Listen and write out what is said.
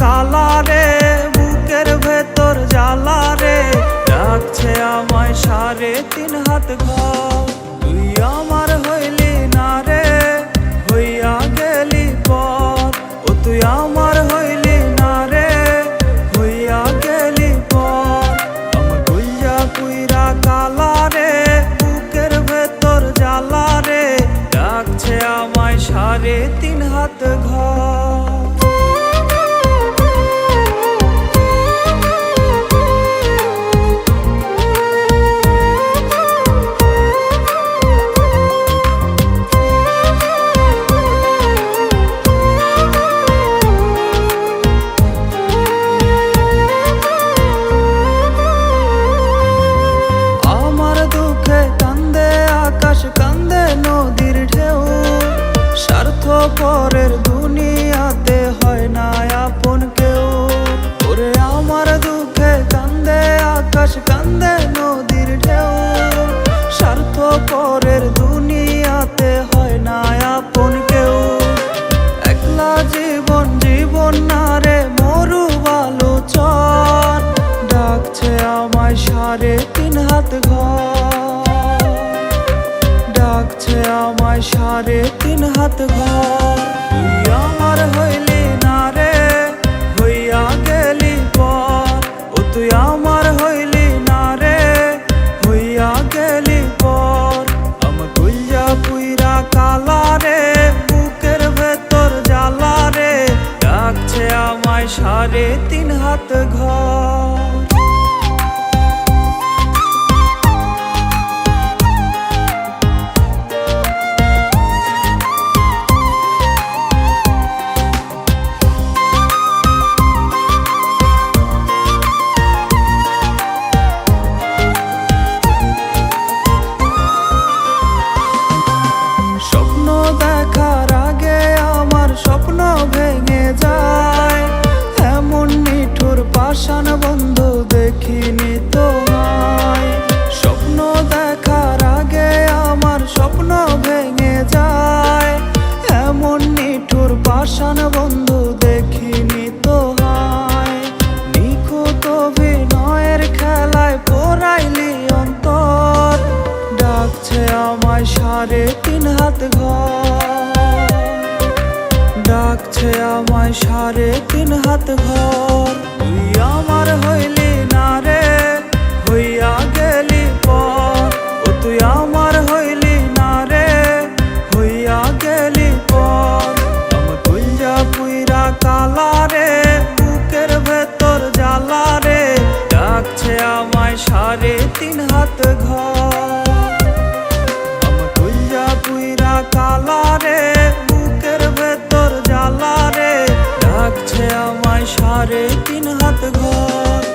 কালা রে, বুকের ভেতর জ্বালা রে। ডাকছে আমায় সাড়ে তিন হাত ঘর। তুই আমার হইলি না রে, হইয়া গেলি পর। ও তুই আমার ডাকছে আমায় সাড়ে তিন হাত ঘর। তুই আমার হইলি না রে, হইয়া গেলি পর। ও তুই আমার হইলি না রে, হইয়া গেলি পর। আমার গুইয়া পুইরা কালা রে, বুকের ভেতর জ্বালা রে। ডাকছে আমায় সাড়ে তিন লাগছে আমায় সাড়ে তিন হাত ঘর তুই আমার হইলি না রে, হইয়া গেলি পর। ও তুই আমার হইলি না রে, হইয়া গেলি পর। আমার কুঞ্জা পুইরা কালা রে, বুকের ভেতর জ্বালা রে। লাগছে আমায় সাড়ে তিন হাত ঘর। আছে আমায় সাড়ে তিন হাত ঘর।